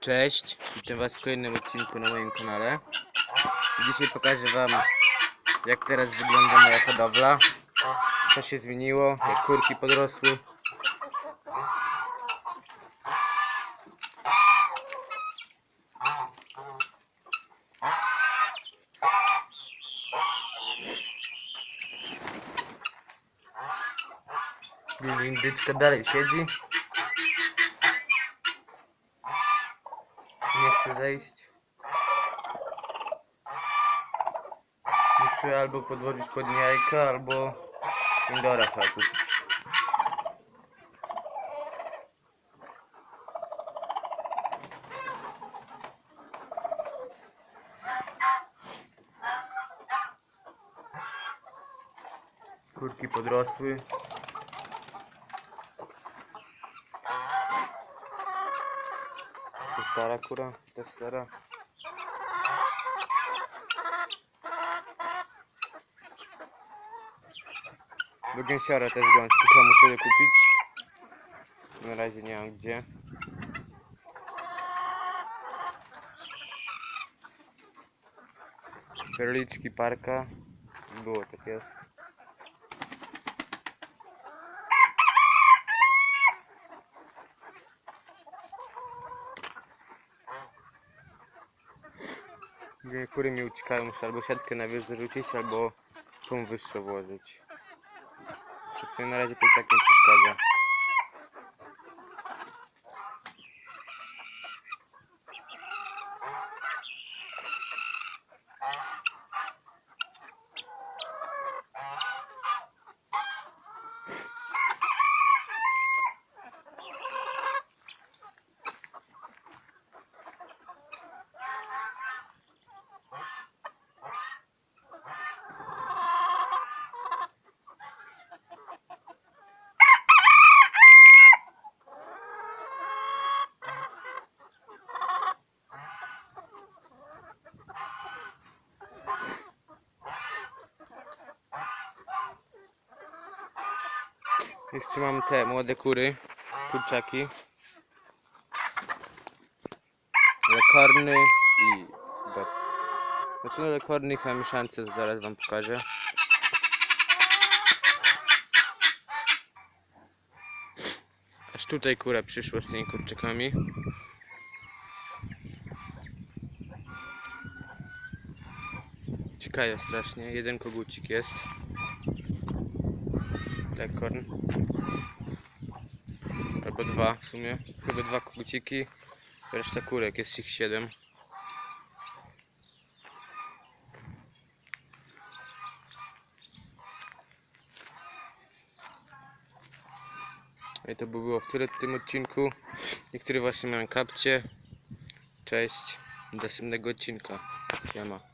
Cześć, witam was w kolejnym odcinku na moim kanale. Dzisiaj pokażę wam jak teraz wygląda moja hodowla. Co się zmieniło, jak kurki podrosły. Indyczka dalej siedzi. Chce zejść. Muszę albo podłożyć pod jajka, albo indora chyba kupić. Kurki podrosły. Stara kura, to stara. Do gęsiora też gąski chyba muszę kupić. Na razie nie mam gdzie. Perliczki parka. Było tak jest. Gdzie kury mi uciekają, muszę albo siatkę na wież zarzucić, albo tą wyższą włożyć. W na razie to i tak nie przeszkadza. Jeszcze mam te młode kury, kurczaki. Lekorny i. Znaczy no lekorny i chyba mieszance, zaraz wam pokażę. Aż tutaj kura przyszła z tymi kurczakami. Ciekawe strasznie, jeden kogucik jest. Lekorn. Albo dwa w sumie. Chyba dwa koguciki. Reszta kurek, jest ich siedem. I to by było w tyle w tym odcinku. Niektóre właśnie mają kapcie. Cześć. Do następnego odcinka. Siema.